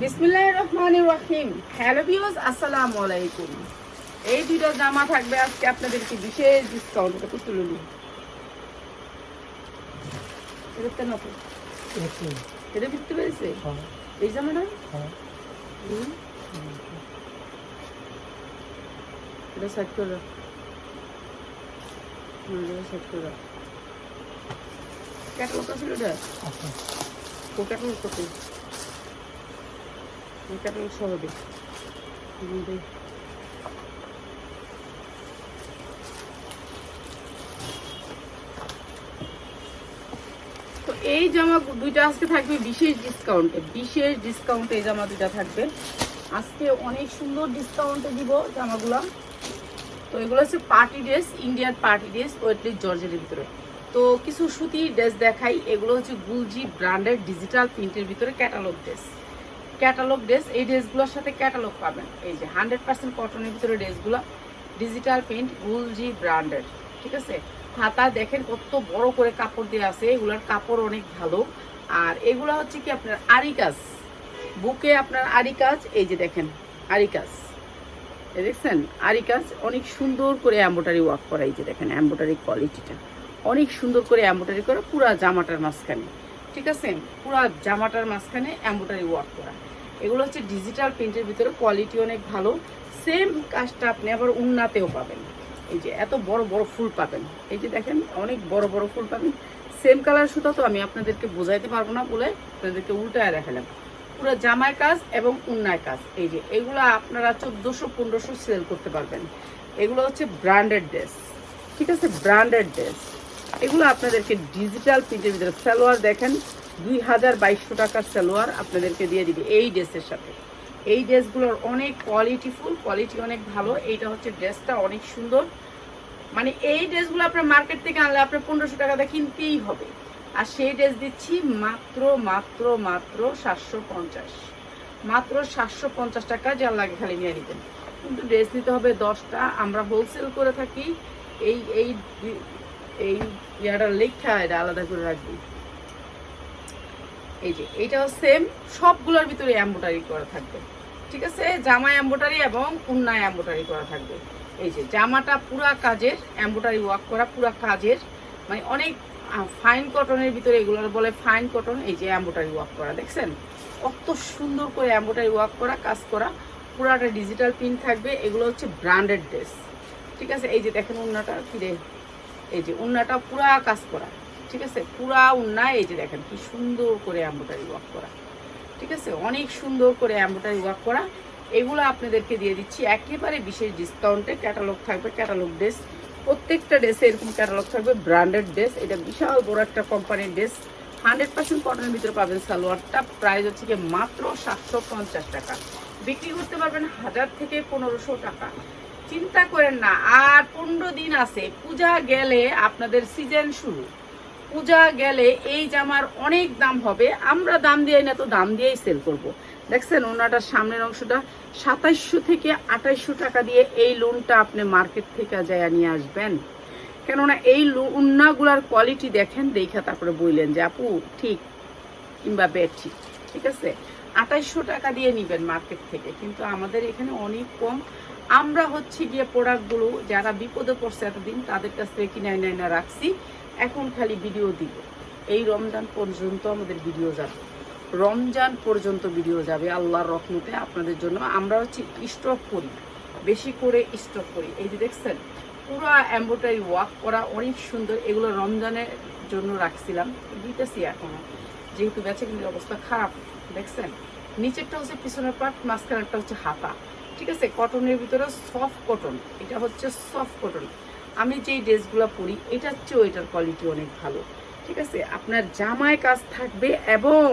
বিসমিল্লাহ রহমান রহিম। Hello views আসসালামু আলাইকুম। এই দুটো জামা থাকবে আজকে আপনাদেরকে বিশেষ ডিসকাউন্ট এটা তুলে নিন এটা না এটা বিকতে পেরেছে এই জামাটা? হুম। এটা সেট করে সেট করে রাখ। আছে এটা ও ক্যাটালগ কত দে হুম, দে। তো এই জামা দুইটা আজকে থাকবে বিশেষ ডিসকাউন্টে বিশেষ ডিসকাউন্টে এই জামা দুইটা থাকবে। আজকে অনেক সুন্দর ডিসকাউন্টে দিব জামাগুলো। তো এগুলো হচ্ছে party dress Indian party dress ওয়েটলি জর্জের ভিতরে। তো কিছু সুতির ড্রেস দেখাই। এগুলো হচ্ছে গুলজি ব্র্যান্ডের ডিজিটাল প্রিন্টের ভিতরে ক্যাটালগ ড্রেস ক্যাটালগ ড্রেস এই ড্রেসগুলোর সাথে ক্যাটালগ পাবেন। এই যে হান্ড্রেড পার্সেন্ট কটনের ভিতরে ড্রেসগুলো ডিজিটাল প্রিন্ট গুলজি ব্র্যান্ডের ঠিক আছে? হাতা দেখেন কত বড় করে কাপড় দেওয়া আছে, এগুলোর কাপড় অনেক ভালো। আর এগুলো হচ্ছে কি আপনার আরি কাজ বুকে আপনার আরি কাজ এই যে দেখেন আরি কাজ দেখছেন? আরি কাজ অনেক সুন্দর করে এম্বোটারি ওয়ার্ক করা, এই যে দেখেন এম্বোটারি কোয়ালিটিটা অনেক সুন্দর করে এম্বোটারি করা, পুরা জামাটার মাঝখানে, ঠিক আছে? পুরা জামাটার মাঝখানে এম্বোটারি ওয়ার্ক করা। এগুলো হচ্ছে ডিজিটাল প্রিন্টের ভিতরে কোয়ালিটি অনেক ভালো। সেম কাজটা আপনি আবার উন্নাতেও পাবেন। এই যে এত বড় বড় ফুল পাবেন। এই যে দেখেন, অনেক বড় বড় ফুল পাবেন। সেম কালার সুতা তো আমি আপনাদেরকে বোঝাইতে পারব না বলে আপনাদেরকে উল্টায় দেখালাম। পুরো জামায় কাজ এবং উন্নায় কাজ। এই যে এগুলো আপনারা চোদ্দোশো, পনেরোশো সেল করতে পারবেন। এগুলো হচ্ছে ব্র্যান্ডেড ড্রেস ঠিক আছে? ব্র্যান্ডেড ড্রেস এগুলো আপনাদেরকে ডিজিটাল প্রিন্টের ভিতরে সালোয়ার দেখেন। দুই হাজার বাইশশো টাকার সালোয়ার আপনাদেরকে দিয়ে দিবে এই ড্রেসের সাথে। এই ড্রেসগুলোর অনেক কোয়ালিটিফুল কোয়ালিটি অনেক ভালো। এইটা হচ্ছে ড্রেসটা অনেক সুন্দর। মানে এই ড্রেসগুলো আপনার মার্কেট থেকে আনলে আপনার পনেরোশো টাকাতে কিনতেই হবে। আর সেই ড্রেস দিচ্ছি মাত্র মাত্র মাত্র সাতশো পঞ্চাশ। মাত্র সাতশো পঞ্চাশ টাকা যা লাগে খালি নিয়ে নিতেন। কিন্তু ড্রেস নিতে হবে দশটা। আমরা হোলসেল করে থাকি। এই এই এই ইয়াটা লেখা এটা আলাদা করে রাখবি। এই যে এইটাও সেম সবগুলোর ভিতরে এম্বোটারি করা থাকবে। ঠিক আছে? জামা এম্বোটারি এবং উন্নায় এম্বোটারি করা থাকবে। এই যে, জামাটা পুরা কাজের এম্বোটারি ওয়ার্ক করা পুরা কাজের মানে অনেক ফাইন কটনের ভিতরে এগুলোর বলে ফাইন কটন এই যে এম্বোটারি ওয়ার্ক করা, দেখছেন? কত সুন্দর করে এম্বোটারি ওয়ার্ক করা, কাজ করা, পুরাটা ডিজিটাল প্রিন্ট থাকবে, এগুলো হচ্ছে ব্র্যান্ডেড ড্রেস ঠিক আছে? এই যে দেখেন উন্নাটা ফিরে এই যে উন্নাটা পুরা কাজ করা। ঠিক আছে? পুরা উন্না এই যে দেখেন, কি সুন্দর করে এম্বোটারি ওয়ার্ক করা। ঠিক আছে? অনেক সুন্দর করে এম্বোটারি ওয়ার্ক করা। এগুলো আপনাদেরকে দিয়ে দিচ্ছি। একেবারে বিশেষ ডিসকাউন্টে ক্যাটালগ থাকবে ক্যাটালগ ড্রেস প্রত্যেকটা ড্রেসে এরকম ক্যাটালগ থাকবে ব্র্যান্ডেড ড্রেস এটা বিশাল বড় একটা কোম্পানির ড্রেস হান্ড্রেড পার্সেন্ট কটনের ভিতরে পাবেন সালোয়ারটা। প্রাইস হচ্ছে কি মাত্র সাতশো পঞ্চাশ টাকা। বিক্রি করতে পারবেন হাজার থেকে পনেরোশো টাকা। চিন্তা করেন না, আর পনেরো দিন আছে। পূজা গেলে আপনাদের সিজন শুরু। পূজা গেলে এই জামার অনেক দাম হবে। আমরা দাম দিয়ে না তো দাম দিয়েই সেল করব। দেখছেন, ওনাটার সামনের অংশটা সাতাইশশো থেকে আঠাইশশো টাকা দিয়ে এই লোনটা আপনি মার্কেট থেকে যায় নিয়ে আসবেন। কেননা এই উন্নাগুলার কোয়ালিটি দেখেন, দেখা তারপরে বললেন যে, আপু, ঠিক কিংবা বেড ঠিক। ঠিক আছে? আঠাইশশো টাকা দিয়ে নিবেন মার্কেট থেকে। কিন্তু আমাদের এখানে অনেক কম আমরা হচ্ছে গিয়ে প্রোডাক্টগুলো যারা বিপদে পড়ছে এতদিন, তাদের কাছ থেকে কিনে এনে এনে রাখছি। এখন খালি ভিডিও দিব। এই রমজান পর্যন্ত আমাদের ভিডিও যাবে। রমজান পর্যন্ত ভিডিও যাবে আল্লাহর রহমতে আপনাদের জন্য। আমরা হচ্ছে স্টক করি, বেশি করে স্টক করি। এই যে দেখছেন, পুরো এম্ব্রয়ডারি ওয়ার্ক করা অনেক সুন্দর। এগুলো রমজানের জন্য রাখছিলাম, দিতেছি এখনও। যেহেতু বেচে কিন্তু অবস্থা খারাপ, দেখছেন? নিচেরটা হচ্ছে পিছনের পার্ট মাঝখানেরটা হচ্ছে হাতা। ঠিক আছে, কটনের ভিতরে সফট কটন এটা হচ্ছে সফট কটন আমি যেই ড্রেসগুলো পরি এটার চেয়েও এটার কোয়ালিটি অনেক ভালো, ঠিক আছে? আপনার জামায় কাজ থাকবে এবং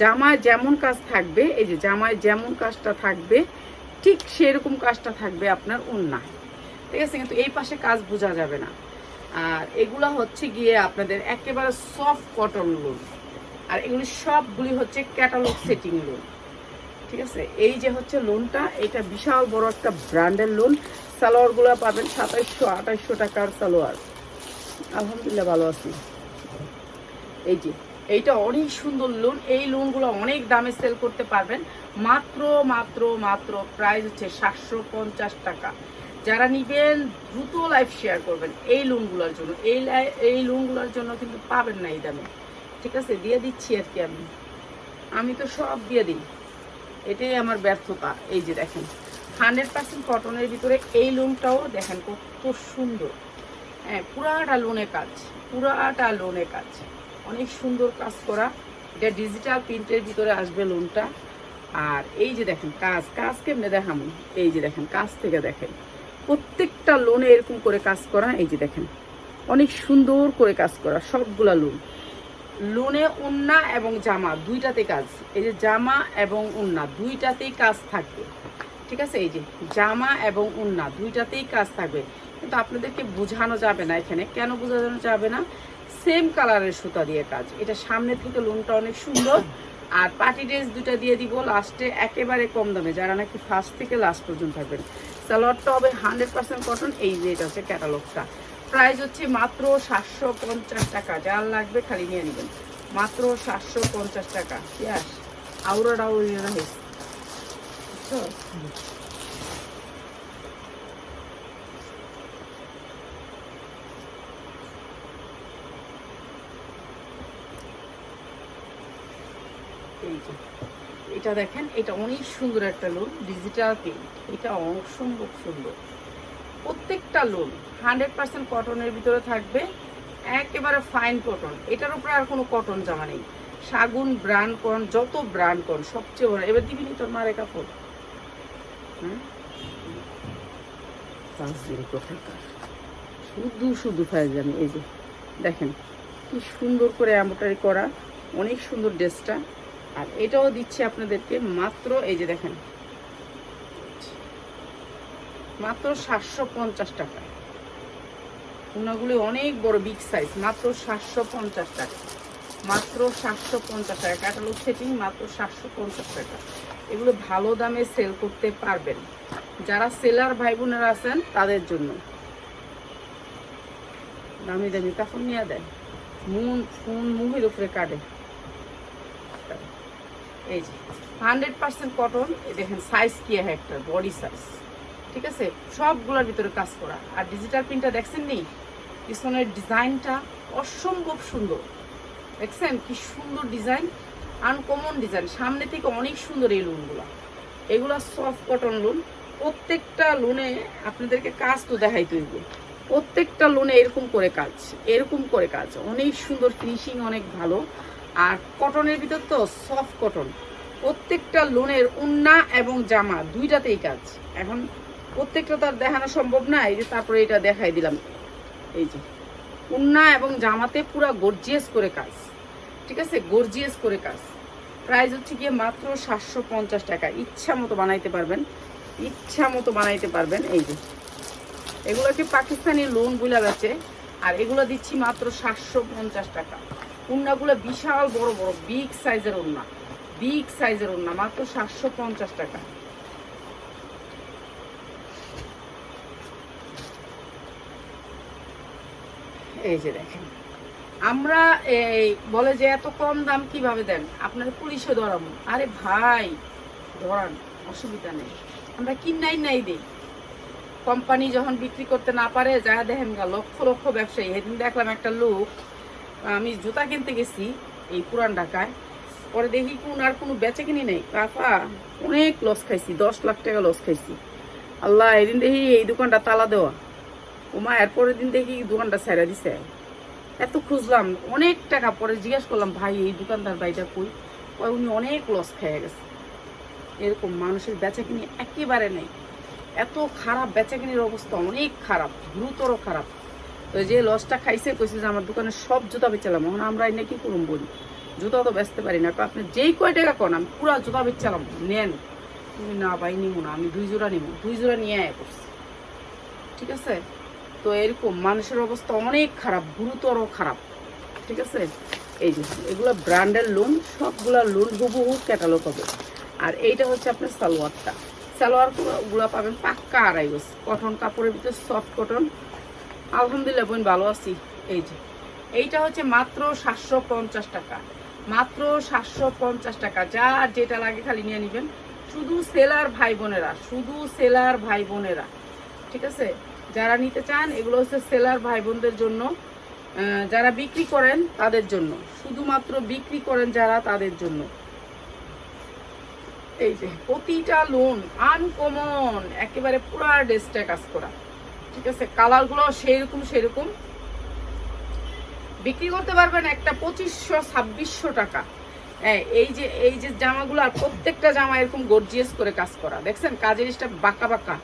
জামায় যেমন কাজ থাকবে, এই যে জামায় যেমন কাজটা থাকবে, ঠিক সেরকম কাজটা থাকবে আপনার উন্নায় ঠিক আছে? কিন্তু এই পাশে কাজ বোঝা যাবে না। আর এগুলা হচ্ছে গিয়ে আপনাদের একেবারে সফট কটন লোন আর এগুলি সবগুলি হচ্ছে ক্যাটালগ সেটিং লোন ঠিক আছে? এই যে হচ্ছে লোনটা এটা বিশাল বড় একটা ব্র্যান্ডের লোন সালোয়ারগুলো পাবেন সাতাইশশো, আঠাইশশো টাকার সালোয়ার। আলহামদুলিল্লাহ ভালো আছি। এই যে, এইটা অনেক সুন্দর লোন এই লোনগুলো অনেক দামে সেল করতে পারবেন। মাত্র মাত্র মাত্র প্রাইস হচ্ছে সাতশো পঞ্চাশ টাকা। যারা নিবেন, দ্রুত লাইফ শেয়ার করবেন এই লোনগুলোর জন্য। এই এই লোনগুলোর জন্য কিন্তু পাবেন না এই দামে। ঠিক আছে? দিয়ে দিচ্ছি আর কি আমি। আমি তো সব দিয়ে দিই। এটাই আমার ব্যর্থতা। এই যে দেখেন হান্ড্রেড পার্সেন্ট কটনের ভিতরে এই লোনটাও দেখেন কত সুন্দর। হ্যাঁ পুরাটা লোনে কাজ, পুরাটা লোনে কাজ। অনেক সুন্দর কাজ করা। এটা ডিজিটাল প্রিন্টের ভিতরে আসবে লোনটা আর এই যে দেখেন কাজ কাজ কেমনে দেখামু? এই যে দেখেন, কাজ থেকে দেখেন। প্রত্যেকটা লোনে এরকম করে কাজ করা। এই যে দেখেন, অনেক সুন্দর করে কাজ করা, সবগুলা লোন লোনে, উন্না এবং জামা দুইটাতে কাজ। এই যে জামা এবং উন্না, দুইটাতেই কাজ থাকবে। ঠিক আছে? এই যে জামা এবং উন্না, দুইটাতেই কাজ থাকবে। কিন্তু আপনাদেরকে বোঝানো যাবে না এখানে। কেন বোঝানো যাবে না? সেম কালারের সুতা দিয়ে কাজ। এটা সামনে থেকে লোনটা অনেক সুন্দর। আর পার্টি ড্রেস দুটা দিয়ে দিব। লাস্টে একেবারে কম দামে। যারা নাকি ফার্স্ট থেকে লাস্ট পর্যন্ত থাকবেন। সালোয়ারটা হবে হান্ড্রেড পার্সেন্ট কটন। এই যে এটা হচ্ছে ক্যাটালগটা। প্রাইস হচ্ছে মাত্র সাতশো পঞ্চাশ টাকা। যার লাগবে খালি নিয়ে নেবেন। মাত্র সাতশো পঞ্চাশ টাকা। ইয়াস আউরা আউরি রাইস বুঝছ এটা দেখেন, এটা অনেক সুন্দর একটা লোন ডিজিটাল পেন্ট এটা অসম্ভব সুন্দর প্রত্যেকটা লোন হান্ড্রেড পার্সেন্ট কটনের ভিতরে থাকবে। একেবারে ফাইন কটন এটার উপরে আর কোনো কটন জামা নেই। শাগুন ব্র্যান্ড কন যত ব্র্যান্ড কন সবচেয়ে বড়। এবার দিবি নি তোর মারে কাপড়? হুম? শুধু শুধু ফাইজামি, এই যে, দেখেন কি সুন্দর করে এম্বোটারি করা, অনেক সুন্দর ড্রেসটা। আর এটাও দিচ্ছি আপনাদেরকে মাত্র, এই যে দেখেন, মাত্র সাতশো পঞ্চাশ টাকা। উনাগুলি অনেক বড় বিগ সাইজ মাত্র সাতশো পঞ্চাশ টাকা। মাত্র সাতশো পঞ্চাশ টাকা। ক্যাটালগ সেটিং মাত্র সাতশো পঞ্চাশ টাকা। এগুলো ভালো দামে সেল করতে পারবেন। যারা সেলার ভাই বোনেরা আছেন, তাদের জন্য। দামি দামি কাপড় নিয়ে দেয় মুন, ফোন মুহের উপরে কাটে। এই যে, হান্ড্রেড পার্সেন্ট কটন দেখেন সাইজ কি একটা বডি সাইজ ঠিক আছে? সবগুলোর ভিতরে কাজ করা। আর ডিজিটাল প্রিন্টটা দেখছেন নি? পিছনের ডিজাইনটা অসম্ভব সুন্দর। দেখছেন কি সুন্দর ডিজাইন আনকমন ডিজাইন। সামনে থেকে অনেক সুন্দর এই লোনগুলো এগুলো সফট কটন লুন প্রত্যেকটা লোনে আপনাদেরকে কাজ তো দেখাই তৈরি প্রত্যেকটা লোনে এরকম করে কাজ, এরকম করে কাজ। অনেক সুন্দর ফিনিশিং অনেক ভালো। আর কটনের ভিতর তো সফট কটন প্রত্যেকটা লোনের উন্না এবং জামা দুইটাতেই কাজ। এখন প্রত্যেকটা তো আর দেখানো সম্ভব না, এই যে তারপরে এটা দেখাই দিলাম। এই যে, উন্না এবং জামাতে পুরো গর্জিয়াস করে কাজ। ঠিক আছে? গর্জিয়াস করে কাজ। প্রাইস হচ্ছে গিয়ে মাত্র সাতশো পঞ্চাশ টাকা। ইচ্ছা মতো বানাইতে পারবেন। ইচ্ছা মতো বানাইতে পারবেন। এই যে এগুলোকে পাকিস্তানি লোনগুলা বেচে আর এগুলো দিচ্ছি মাত্র সাতশো পঞ্চাশ টাকা। উন্নাগুলো বিশাল বড় বড় বিগ সাইজের উন্না। বিগ সাইজের উন্না, মাত্র সাতশো পঞ্চাশ টাকা। এই যে দেখেন। আমরা এই বলে যে এত কম দাম কীভাবে দেন? আপনার পুলিশে ধরাবো। আরে ভাই, ধরান, অসুবিধা নেই। আমরা কিনাই নাই দিই। কোম্পানি যখন বিক্রি করতে না পারে, যা দেখেন গা, লক্ষ লক্ষ ব্যবসায়ী। সেদিন দেখলাম একটা লোক, আমি জুতা কিনতে গেছি এই পুরান ঢাকায়। পরে দেখি কোন আর কোনো বেচে কিনি নেই। কাকা অনেক লস খাইছি, দশ লাখ টাকা লস খাইছি। আল্লাহ, এদিন দেখি এই দোকানটা তালা দেওয়া। ওমা এরপরের দিন দেখি দোকানটা ছেড়ে দিছে। এত খুঁজলাম, অনেক টাকা পরে জিজ্ঞেস করলাম, ভাই, এই দোকানদার ভাইটা কই? উনি অনেক লস খেয়ে গেছে। এরকম মানুষের বেচা কিনি একেবারে নেই। এত খারাপ বেচাকিনির অবস্থা, অনেক খারাপ, গুরুতর খারাপ। তো যে লসটা খাইছে, কইছে যে, আমার দোকানে সব জুতা বেচালাম এখন আমরা এনে কি করুন বলি? জুতা তো বেচতে পারি না। আপনি যেই কয় টাকা কোন, আমি পুরা জুতা বেচালাম নেন। তুমি, না ভাই নিবো না, আমি দুই জোড়া নিবো দুই জোড়া নিয়ে আয় করছি ঠিক আছে? তো এরকম মানুষের অবস্থা অনেক খারাপ, গুরুতর খারাপ। ঠিক আছে? এই যে, এগুলো ব্র্যান্ডের লোন সবগুলা লোন হুবহু ক্যাটালগ হবে। আর এইটা হচ্ছে আপনার সালোয়ারটা। সালোয়ারগুলো পাবেন পাক্কা আড়াই গোছ কটন কাপড়ের ভিতরে সফট কটন আলহামদুলিল্লাহ, বোন, ভালো আছি। এই যে, এইটা হচ্ছে মাত্র সাতশো পঞ্চাশ টাকা। মাত্র সাতশো পঞ্চাশ টাকা। যার যেটা লাগে খালি নিয়ে নেবেন। শুধু সেলার ভাই বোনেরা, শুধু সেলার ভাই বোনেরা। ঠিক আছে? যারা নিতে চান, এগুলো হচ্ছে সেলার ভাই বোনদের জন্য যারা বিক্রি করেন তাদের জন্য। শুধুমাত্র বিক্রি করেন যারা তাদের জন্য। এই যে, প্রতিটা লোন আনকমন একেবারে পুরা ড্রেসটা কাজ করা। ঠিক আছে? কালারগুলো সেইরকম সেরকম বিক্রি করতে পারবেন একটা পঁচিশশো, ছাব্বিশশো টাকা। হ্যাঁ এই যে এই যে জামাগুলো, আর প্রত্যেকটা জামা এরকম গর্জিয়াস করে কাজ করা। দেখছেন? কাজের স্টেপ বাঁকা বাঁকা।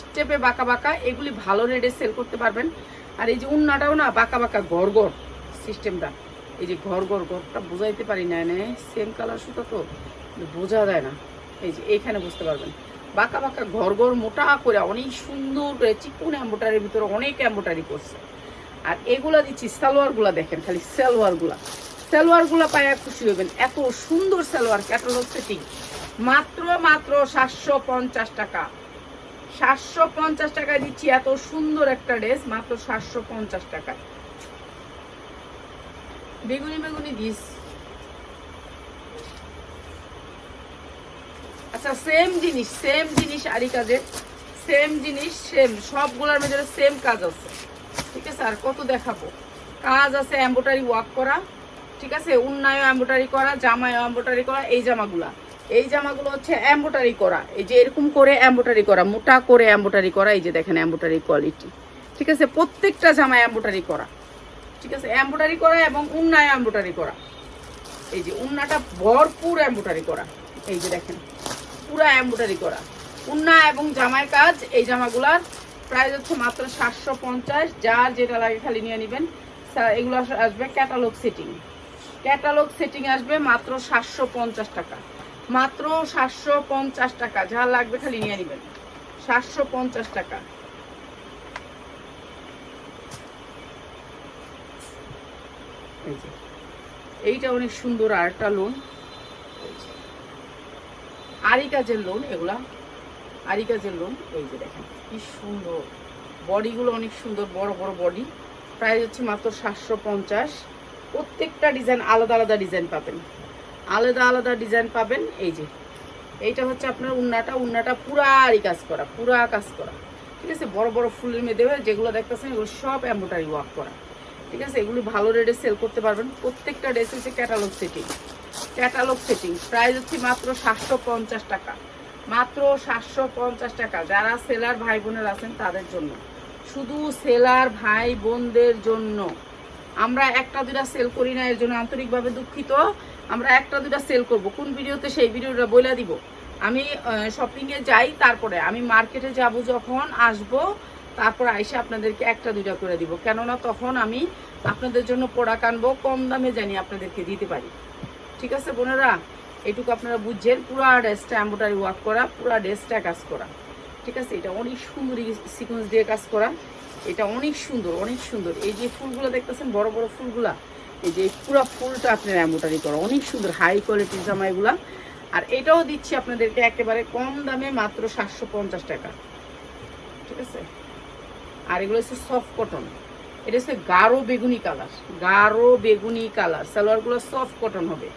স্টেপে বাঁকা বাঁকা এগুলি ভালো রেটে সেল করতে পারবেন। আর এই যে উন্নাটাও না বাঁকা বাঁকা গড় গড় সিস্টেমটা এই যে ঘর ঘর ঘরটা বোঝাইতে পারি না, এনে সেম কালার সুতো তো, বোঝা যায় না। এই যে এইখানে বুঝতে পারবেন। বাঁকা বাঁকা ঘর ঘর মোটা করে অনেক সুন্দর করে চিকুন এম্বোটারির ভিতরে অনেক এম্বোটারি করছে। আর এগুলা দিচ্ছি সালোয়ারগুলা দেখেন, খালি সালোয়ারগুলা সালোয়ারগুলা পায়া খুশি হবেন এত সুন্দর সালোয়ার ক্যাটালগ সেটিং মাত্র মাত্র সাতশো পঞ্চাশ টাকা। সাতশো পঞ্চাশ টাকায় দিচ্ছি, এত সুন্দর একটা ড্রেস, মাত্র সাতশো পঞ্চাশ টাকায় বেগুনি বেগুনি দিস। আচ্ছা সেম জিনিস সেম জিনিস আরি কাজের সেম জিনিস সেম সবগুলোর মধ্যে সেম কাজ আছে। ঠিক আছে, আর কত দেখাবো? কাজ আছে এম্বোটারি ওয়ার্ক করা, ঠিক আছে? উন্নয় এম্বোটারি করা, জামায় এম্বোটারি করা, এই জামাগুলা। এই জামাগুলো হচ্ছে এম্বোটারি করা। এই যে এরকম করে এম্বোটারি করা, মোটা করে এম্বোটারি করা, এই যে দেখেন এম্বোটারি কোয়ালিটি ঠিক আছে? প্রত্যেকটা জামা এম্বোটারি করা। ঠিক আছে? এম্বোটারি করা এবং উন্নায় এম্বোটারি করা। এই যে উন্নাটা ভরপুর এম্বোটারি করা। এই যে দেখেন, পুরা এম্বোটারি করা। উন্না এবং জামার কাজ, এই জামাগুলার প্রাইস হচ্ছে মাত্র সাতশো পঞ্চাশ। যার যেটা লাগে খালি নিয়ে নেবেন। এগুলো আস- আসবে ক্যাটালগ সেটিং ক্যাটালগ সেটিং আসবে মাত্র সাতশো পঞ্চাশ টাকা। মাত্র সাতশো পঞ্চাশ টাকা। যা লাগবে খালি নিয়ে নেবেন। সাতশো পঞ্চাশ টাকা। এইটা অনেক সুন্দর আর একটা লোন আরি কাজের লোন এগুলা। আরি কাজের লোন এই যে দেখেন কি সুন্দর। বডিগুলো অনেক সুন্দর বড় বড় বডি প্রাইস হচ্ছে মাত্র সাতশো পঞ্চাশ। প্রত্যেকটা ডিজাইন আলাদা আলাদা ডিজাইন পাবেন। আলাদা আলাদা ডিজাইন পাবেন, এই যে। এইটা হচ্ছে আপনার উন্নাটা উন্নাটা পুরা আরি কাজ করা, পুরা কাজ করা। ঠিক আছে? বড় বড় ফুলের মেয়েদের যেগুলো দেখতেছেন, এগুলো সব এম্বোটারি ওয়ার্ক করা। ঠিক আছে? এগুলি ভালো রেটে সেল করতে পারবেন। প্রত্যেকটা ড্রেস হচ্ছে catalogue setting catalogue setting price হচ্ছে মাত্র সাতশো পঞ্চাশ টাকা। মাত্র সাতশো পঞ্চাশ টাকা। যারা সেলার ভাই বোনের আছেন তাদের জন্য। শুধু সেলার ভাই বোনদের জন্য। আমরা একটা দুটা সেল করি না, এর জন্য আন্তরিকভাবে দুঃখিত। আমরা একটা দুটা সেল করব। কোন ভিডিওতে সেই ভিডিওটা বলে দিব? আমি শপিংয়ে যাই, তারপরে আমি মার্কেটে যাব যখন, আসব, তারপর আইসে আপনাদেরকে একটা দুটা করে দিব। কেননা তখন আমি আপনাদের জন্য প্রোডাক্ট আনব, কম দামে জানি আপনাদেরকে দিতে পারি। ঠিক আছে বোনেরা? এটুকু আপনারা বুঝছেন, পুরো ড্রেসটা এম্বোটারি ওয়ার্ক করা, পুরো ড্রেসটা কাজ করা। ঠিক আছে? এটা অনেক সুন্দর সিকোয়েন্স দিয়ে কাজ করা। এটা অনেক সুন্দর অনেক সুন্দর। এই যে ফুলগুলো দেখতেছেন, বড় বড় ফুলগুলা। এই যে পুরো ফুলটা আপনার এম্বোটারি করা অনেক সুন্দর হাই কোয়ালিটির জামা এগুলা আর এটাও দিচ্ছি আপনাদেরকে একেবারে কম দামে মাত্র সাতশো পঞ্চাশ টাকা। ঠিক আছে? আর এগুলো হচ্ছে সফট কটন এটা হচ্ছে গাঢ় বেগুনি কালার গাঢ় বেগুনি কালার। সালোয়ারগুলো সফট কটন হবে।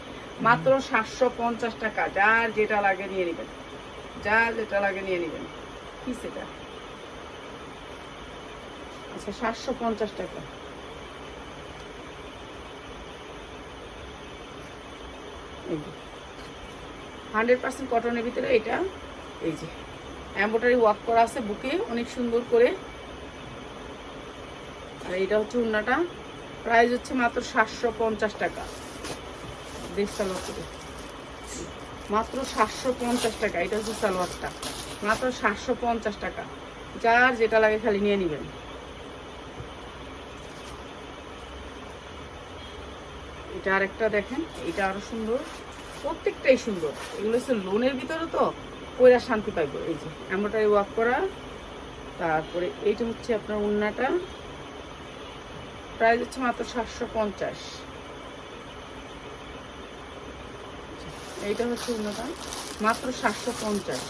মাত্র সাতশো পঞ্চাশ টাকা। যার যেটা লাগে নিয়ে নেবেন। যার যেটা লাগে নিয়ে নেবেন। কি সেটা? আচ্ছা সাতশো পঞ্চাশ টাকা। হান্ড্রেড পার্সেন্ট কটনের ভিতরে এটা, এই যে। এম্বোটারি ওয়ার্ক করা আছে বুকে, অনেক সুন্দর করে। আর এটা হচ্ছে উন্নাটা প্রাইস হচ্ছে মাত্র সাতশো পঞ্চাশ টাকা। দেশ সালোয়ার থেকে মাত্র সাতশো পঞ্চাশ টাকা, এটা হচ্ছে সালোয়ারটা। মাত্র সাতশো পঞ্চাশ টাকা। যার যেটা লাগে খালি নিয়ে নেবেন। এটা আরেকটা দেখেন এটা আরও সুন্দর। প্রত্যেকটাই সুন্দর। এগুলো হচ্ছে লোনের ভিতরে তো পয়রা শান্তি পাইব। এই যে, এমনটাই ওয়াক করা। তারপরে এইটা হচ্ছে আপনার উন্নাটা প্রাইস হচ্ছে মাত্র সাতশো পঞ্চাশ। এইটা হচ্ছে উন্নটা মাত্র সাতশো পঞ্চাশ।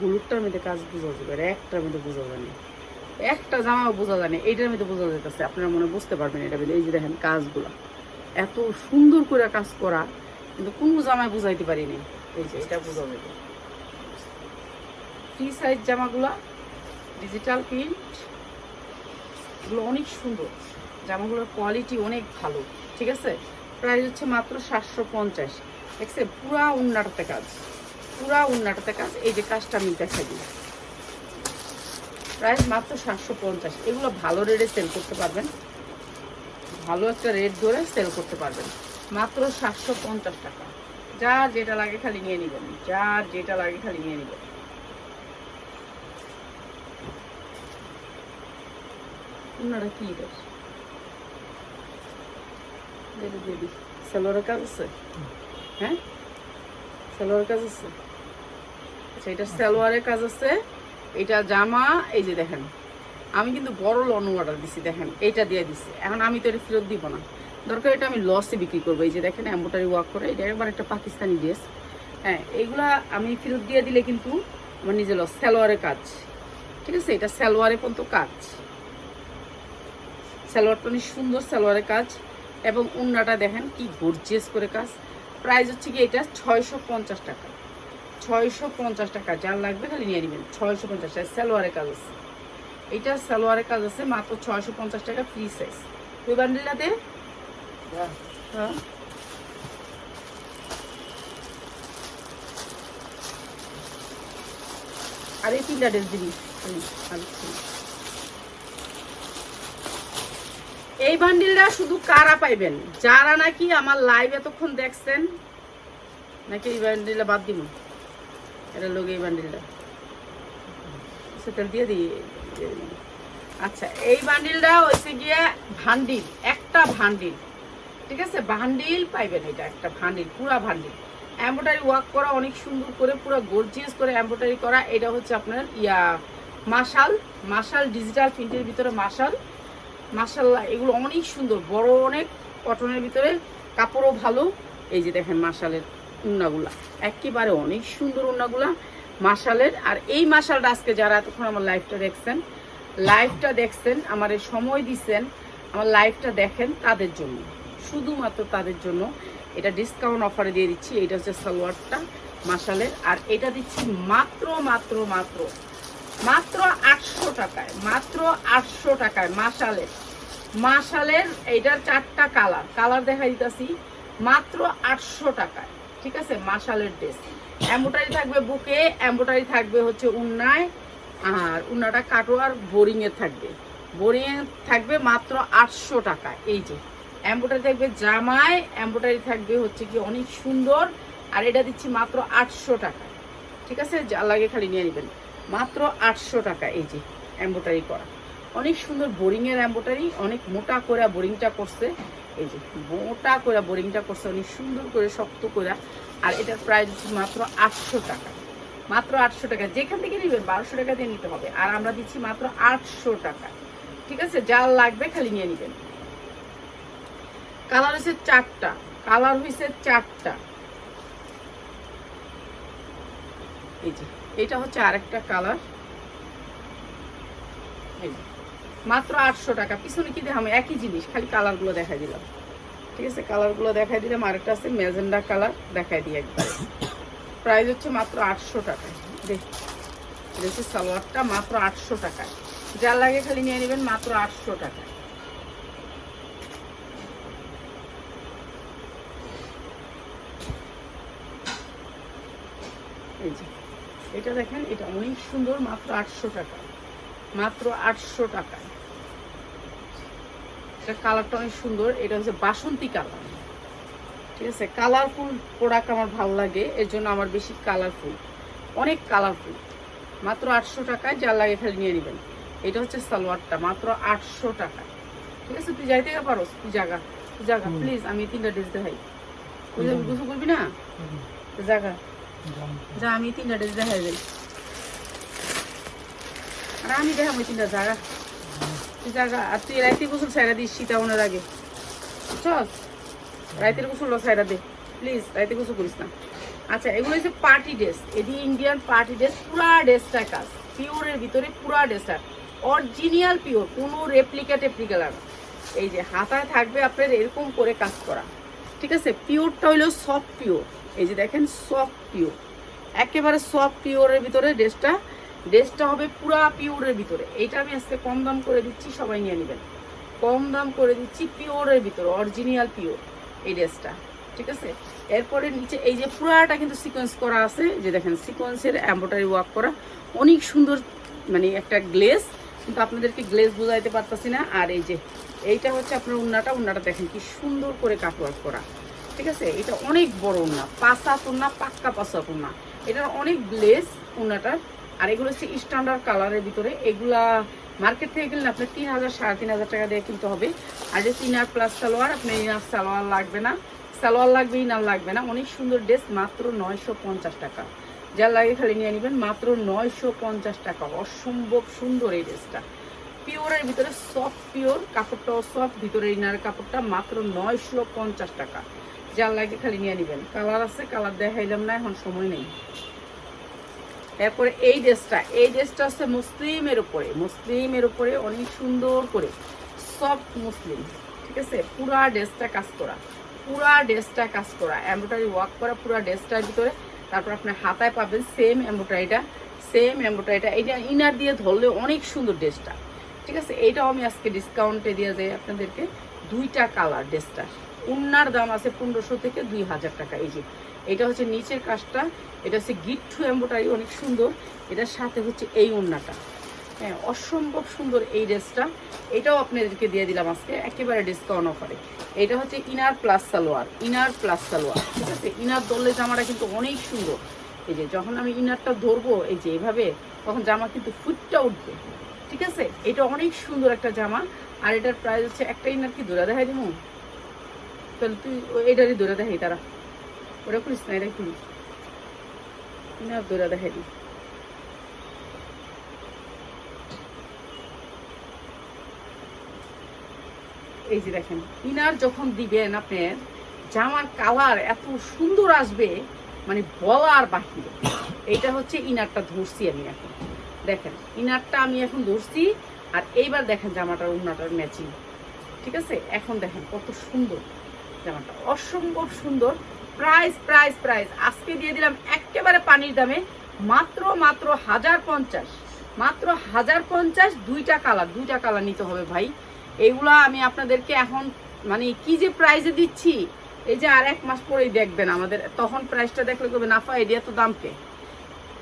হলুদটার মধ্যে কাজ বোঝা যাবে, আর একটার মধ্যে বোঝা যায় না। একটা জামাও বোঝা যায় না, এইটার মধ্যে বোঝা যেতেছে আপনারা মনে বুঝতে পারবেন এটা এই যে দেখেন কাজগুলো। এত সুন্দর করে কাজ করা, কিন্তু কোনো জামায় বুঝাইতে পারিনি এই যে এটা বোঝা যাবে। ফ্রি সাইজ জামাগুলা, ডিজিটাল প্রিন্ট, এগুলো অনেক সুন্দর। জামাগুলোর কোয়ালিটি অনেক ভালো, ঠিক আছে? প্রাইস হচ্ছে মাত্র সাতশো পঞ্চাশ। দেখছে পুরা উন্নাটাতে কাজ। পুরা উন্নাটাতে কাজ। এই যে কাজটা আমি দেখা দিই। প্রাইস মাত্র সাতশো পঞ্চাশ। এগুলো ভালো রেটে সেল করতে পারবেন। ভালো একটা রেট ধরে সেল করতে পারবেন। মাত্র সাতশো পঞ্চাশ টাকা। যার যেটা লাগে খালি নিয়ে নেবেন। যার যেটা লাগে খালি নিয়ে নেবেন। ওনারা কি দেবে সেলোয়ারের কাজ আছে? হ্যাঁ? সেলোয়ারের কাজ আছে? আচ্ছা এটা সালোয়ারের কাজ আছে। এটা জামা, এই যে দেখেন। আমি কিন্তু বড় লন অর্ডার দিছি, দেখেন। এইটা দিয়ে দিছি। এখন আমি তো এটা ফেরত দিব না। দরকার এটা আমি লসে বিক্রি করব। এই যে দেখেন এম্বোটারি ওয়ার্ক করে। এটা একবার একটা পাকিস্তানি ড্রেস হ্যাঁ এইগুলা আমি ফেরত দিয়ে দিলে কিন্তু আমার নিজে লস সালোয়ারের কাজ। ঠিক আছে? এটা সালোয়ারে পর্যন্ত কাজ। সালোয়ারটা অনেক সুন্দর সালোয়ারের কাজ। এবং উন্নাটা দেখেন, কি গর্জিয়াস করে কাজ। প্রাইস হচ্ছে কি এটা ছয়শো পঞ্চাশ টাকা। ছয়শো পঞ্চাশ টাকা, যার লাগবে খালি নিয়ে নেবেন। ছয়শো পঞ্চাশ টাকা সালোয়ারের কাজ আছে। এটা সালোয়ারের কাজ আছে, মাত্র ছয়শো পঞ্চাশ টাকা ফ্রি সাইজ ওই বান্ডিলটাতে? হ্যাঁ। আর এই তিনটা ড্রেস দিবি। এই বান্ডিলটা শুধু কারা পাইবেন? যারা নাকি আমার লাইভ এতক্ষণ দেখছেন, নাকি এই বান্ডিলটা বাদ দিব? এটা লোক এই বান্ডিলটা সেটা দিয়ে দিই আচ্ছা এই বান্ডিলটা হচ্ছে গিয়ে ভান্ডিল, একটা ভান্ডিল। ঠিক আছে? ভান্ডিল পাইবেন এটা, একটা ভান্ডিল, পুরা ভান্ডিল। এম্ব্রয়ডারি ওয়ার্ক করা অনেক সুন্দর করে, পুরো গর্জিয়াস করে এম্ব্রয়ডারি করা। এটা হচ্ছে আপনার ইয়া মাশাল মাশাল ডিজিটাল প্রিন্টের ভিতরে মাশাল মাশাল্লাহ এগুলো অনেক সুন্দর, বড় অনেক কটনের ভিতরে, কাপড়ও ভালো। এই যে দেখেন মাশালের উন্নাগুলা। একেবারে অনেক সুন্দর উন্নাগুলা, মাশালের। আর এই মাশালটা আজকে যারা এতক্ষণ আমার লাইফটা দেখছেন লাইফটা দেখছেন, আমার সময় দিচ্ছেন আমার লাইফটা দেখেন তাদের জন্য। শুধুমাত্র তাদের জন্য। এটা ডিসকাউন্ট অফারে দিয়ে দিচ্ছি এটা হচ্ছে সালোয়ারটা, মাশালের। আর এটা দিচ্ছি মাত্র মাত্র মাত্র মাত্র আটশো টাকায়, মাত্র আটশো টাকায় মাশালের। মাশালের এইটার চারটা কালার কালার দেখা দিতেছি, মাত্র আটশো টাকায়। ঠিক আছে? মাশালের ড্রেস এম্বোটারি থাকবে বুকে এম্বোটারি থাকবে হচ্ছে উন্নায়, আর উন্নাটা কাটোয়ার বোরিং এ থাকবে। বোরিং এ থাকবে মাত্র আটশো টাকা। এই যে এম্বোটারি থাকবে জামায় এম্বোটারি থাকবে হচ্ছে কি অনেক সুন্দর, আর এটা দিচ্ছি মাত্র আটশো টাকা। ঠিক আছে? যা লাগে খালি নিয়ে নেবেন। মাত্র আটশো টাকা এই যে এম্বোটারি করা। অনেক সুন্দর বোরিং এর এম্বোটারি অনেক মোটা করে বোরিংটা করছে। এই যে মোটা করে বোরিংটা করছে, অনেক সুন্দর করে শক্ত করে আর এটার প্রাইস মাত্র আটশো টাকা। মাত্র আটশো টাকা। যেখান থেকে নেবেন বারোশো টাকা দিয়ে নিতে হবে। আর আমরা দিচ্ছি মাত্র আটশো টাকা। ঠিক আছে? যা লাগবে খালি নিয়ে নেবেন। কালার হয়েছে চারটা। কালার হয়েছে চারটা। এই যে, এটা হচ্ছে আরেকটা কালার এই মাত্র আটশো টাকা। পিছনে কি দেখাম একই জিনিস, খালি কালারগুলো দেখাই দিলাম। ঠিক আছে, কালারগুলো দেখাই দিলাম। আরেকটা আছে ম্যাজেন্ডা কালার, দেখাই দিই একবার। প্রাইস হচ্ছে মাত্র আটশো টাকা। দেখ সালোয়ারটা মাত্র আটশো টাকায় যার লাগে খালি নিয়ে নেবেন মাত্র আটশো টাকা। এটা দেখেন, এটা অনেক সুন্দর, মাত্র আটশো টাকা। মাত্র আটশো টাকা এটা কালারটা অনেক সুন্দর এটা হচ্ছে বাসন্তী কালার। ঠিক আছে? কালারফুল প্রোডাক্ট আমার ভালো লাগে এর জন্য আমার বেশি কালারফুল। অনেক কালারফুল। মাত্র আটশো টাকায় যার লাগে খালি নিয়ে নেবেন। এটা হচ্ছে সালোয়ারটা মাত্র আটশো টাকা। ঠিক আছে? তুই যাইতে পারো তুই জাগা তুই জাগা প্লিজ আমি তিনটা ড্রেস দেখাই। তুই গুছু করবি না? জাগা। যা আমি তিনটা ড্রেস দেখাই যাই আর আমি দেখাবো ওই তিনটা জায়গা তুই আর তুই রাইতে গোসল সাইরা দিস শীতাবনের আগে। বুঝছস? রাইতের গোসল সাইরা দে। প্লিজ রাইতে গোসল করিস না। আচ্ছা এগুলো হচ্ছে পার্টি ড্রেস এটি ইন্ডিয়ান পার্টি ড্রেস পুরা ড্রেসটা কাজ। পিওরের ভিতরে পুরা ড্রেসটা অরিজিনাল পিওর কোনো রেপ্লিকা টেপ্লিকা লাগবে এই যে হাতায় থাকবে আপনার এরকম করে কাজ করা। ঠিক আছে? পিওরটা হইল সফট পিওর এই যে দেখেন সফট পিওর একেবারে সফট পিওরের ভিতরে ড্রেসটা ড্রেসটা হবে পুরা পিওরের ভিতরে। এইটা আমি আজকে কম দাম করে দিচ্ছি, সবাই নিয়ে নেবেন। কম দাম করে দিচ্ছি পিওরের ভিতরে অরিজিনাল পিওর এই ড্রেসটা ঠিক আছে? এরপরে নিচে এই যে পুরাটা কিন্তু সিকোয়েন্স করা আছে, যে দেখেন সিকোয়েন্সের এম্ব্রয়ডারি ওয়ার্ক করা, অনেক সুন্দর মানে একটা গ্লেজ কিন্তু আপনাদেরকে গ্লেজ বোঝাইতে পারতাছি না। আর এই যে, এইটা হচ্ছে আপনার উন্নাটা উন্নাটা দেখেন কি সুন্দর করে কাটওয়ার্ক করা, ঠিক আছে? এটা অনেক বড় উন্না পাঁচাত উন্না, পাক্কা পাঁচাত উন্না। এটার অনেক গ্লেজ উন্নাটার আর এগুলো হচ্ছে স্ট্যান্ডার্ড কালারের ভিতরে। এগুলা মার্কেট থেকে কিনলে আপনার তিন হাজার, সাড়ে তিন হাজার টাকা দিয়ে কিনতে হবে। আর যে তিন ইনার প্লাস সালোয়ার, আপনার ইনার সালোয়ার লাগবে না। সালোয়ার লাগবে ইনার লাগবে না। অনেক সুন্দর ড্রেস মাত্র নয়শো পঞ্চাশ টাকা। যার লাগে খালি নিয়ে নেবেন, মাত্র নয়শো পঞ্চাশ টাকা। অসম্ভব সুন্দর এই ড্রেসটা পিওরের ভিতরে সফট পিওর কাপড়টাও সফট ভিতরে ইনার কাপড়টা মাত্র নয়শো পঞ্চাশ টাকা। যার লাগে খালি নিয়ে নেবেন। কালার আছে কালার দেখাইলাম না, এখন সময় নেই। এরপরে এই ড্রেসটা এই ড্রেসটা হচ্ছে মুসলিমের উপরে মুসলিমের উপরে অনেক সুন্দর করে সফট মুসলিম, ঠিক আছে? পুরা ড্রেসটা কাজ করা, পুরা ড্রেসটা কাজ করা এমব্রয়ডারি ওয়ার্ক করা পুরা ড্রেসটার ভিতরে, তারপর আপনার হাতায় পাবেন সেম এমব্রয়ডারিটা সেম এমব্রয়ডারিটা এটা ইনার দিয়ে ধরলে অনেক সুন্দর ড্রেসটা, ঠিক আছে? এইটাও আমি আজকে ডিসকাউন্টে দিয়ে যাই আপনাদেরকে, দুইটা কালার ড্রেসটা উন্নার দাম আছে পনেরোশো থেকে দুই হাজার টাকা, এই যে এটা হচ্ছে নিচের কাজটা, এটা হচ্ছে গিট্টু এম্বোটারি, অনেক সুন্দর। এটার সাথে হচ্ছে এই ওড়নাটা। হ্যাঁ অসম্ভব সুন্দর এই ড্রেসটা। এটাও আপনাদেরকে দিয়ে দিলাম আজকে, একেবারে ডিসকাউন্ট অফারে। এটা হচ্ছে inner plus salwar, inner plus salwar, ঠিক আছে? ইনার দললে জামাটা কিন্তু অনেক সুন্দর। এই যে যখন আমি ইনারটা ধরবো, এই যে এইভাবে তখন জামা কিন্তু ফুটটা উঠবে, ঠিক আছে? এটা অনেক সুন্দর একটা জামা। আর এটার প্রাইস হচ্ছে একটা ইনার কি দৌড়া দেখাই দিব তাহলে তুই এটারই দৌড়া। দেখাই তারা ওটা করিস না। এটা খুলিস ইনার দৌড়া এই যে দেখেন, ইনার যখন দিবেন আপনার, জামার কালার এত সুন্দর আসবে মানে বলার বাহিরে। এইটা হচ্ছে ইনারটা ধরছি আমি এখন। দেখেন, ইনারটা আমি এখন ধরছি, আর এইবার দেখেন জামাটার উন্নাটার ম্যাচিং ঠিক আছে? এখন দেখেন কত সুন্দর জামাটা। অসম্ভব সুন্দর। প্রাইস প্রাইস প্রাইস আজকে দিয়ে দিলাম একেবারে পানির দামে মাত্র মাত্র হাজার পঞ্চাশ। মাত্র হাজার পঞ্চাশ দুইটা কালার দুইটা কালার নিতে হবে ভাই। এইগুলা আমি আপনাদেরকে এখন মানে কি যে প্রাইসে দিচ্ছি, এই যে আর এক মাস পরেই দেখবেন আমাদের। তখন প্রাইসটা দেখলে কবে নাফা এরিয়া তো দামকে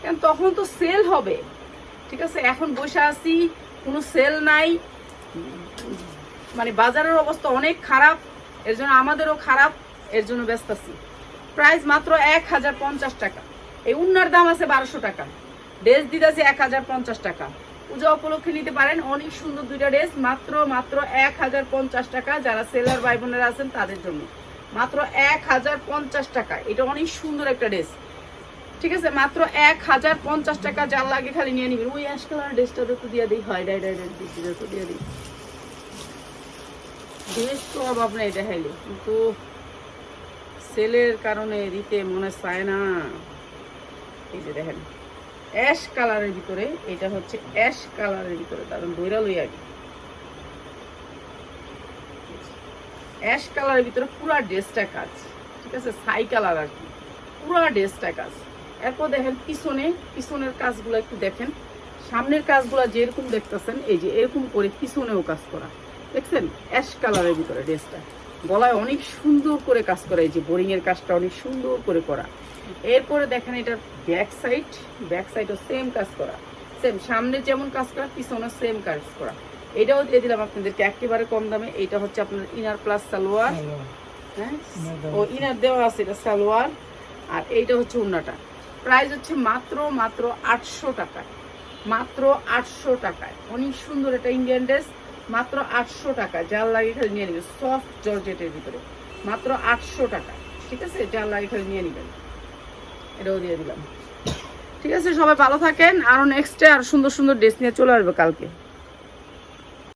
কারণ তখন তো সেল হবে। ঠিক আছে? এখন বসে আছি, কোনো সেল নাই। মানে বাজারের অবস্থা অনেক খারাপ, এর জন্য আমাদেরও খারাপ, এর জন্য ব্যস্ত আছি। প্রাইস মাত্র এক হাজার পঞ্চাশ টাকা। এই উন্নার দাম আছে বারোশো টাকা। ড্রেস দিতেছে এক হাজার পঞ্চাশ টাকা। পূজা উপলক্ষে নিতে পারেন অনেক সুন্দর দুইটা ড্রেস, মাত্র মাত্র এক হাজার পঞ্চাশ টাকা যারা সেলার ভাই বোনেরা আছেন তাদের জন্য। মাত্র এক হাজার পঞ্চাশ টাকা। এটা অনেক সুন্দর একটা ড্রেস। ঠিক আছে? মাত্র এক হাজার পঞ্চাশ টাকা যার লাগে খালি নিয়ে নিবেন। ওই অ্যাশ কালার ড্রেসটা তো দিয়ে দিই, হয়, ডাই ডাই দিচ্ছি দিয়ে দিই। ড্রেস তো অভাব নেই দেখাইলে। কিন্তু সেলের কারণে দিতে মনে চায় না। এই যে দেখেন, অ্যাশ কালারের ভিতরে, এটা হচ্ছে অ্যাশ কালারের ভিতরে দারুণ দইরা লই আগে অ্যাশ কালারের ভিতরে পুরা ড্রেসটা কাজ, ঠিক আছে? সাই কালার আর কি, পুরা ড্রেসটা কাজ। এরপর দেখেন পিছনে, পিছনের কাজগুলো একটু দেখেন। সামনের কাজগুলো যেরকম দেখতেছেন, এই যে এরকম করে পিছনেও কাজ করা। দেখছেন? অ্যাশ কালারের ভিতরে ড্রেসটা। গলায় অনেক সুন্দর করে কাজ করা এই যে বোরিং এর কাজটা অনেক সুন্দর করে করা। এরপরে দেখেন এটার ব্যাক সাইড ব্যাক সাইডও সেম কাজ করা। সেম সামনে যেমন কাজ করা পিছনে সেম কাজ করা। এটাও দিয়ে দিলাম আপনাদেরকে একেবারে কম দামে এটা হচ্ছে আপনার ইনার প্লাস সালোয়ার। হ্যাঁ? ও ইনার দেওয়া আছে এটা সালোয়ার। আর এইটা হচ্ছে উন্নাটা প্রাইস হচ্ছে মাত্র মাত্র আটশো টাকায়। মাত্র আটশো টাকায়। অনেক সুন্দর এটা ইন্ডিয়ান ড্রেস মাত্র আটশো টাকা। জাল লাগে খালি নিয়ে নেবেন সফট জর্জেটের ভিতরে। মাত্র আটশো টাকা। ঠিক আছে? জাল লাগে খালি নিয়ে নেবেন। এটাও দিয়ে দিলাম। ঠিক আছে? সবাই ভালো থাকেন। আরও নেক্সটে আর সুন্দর সুন্দর ড্রেস নিয়ে চলে আসবে কালকে।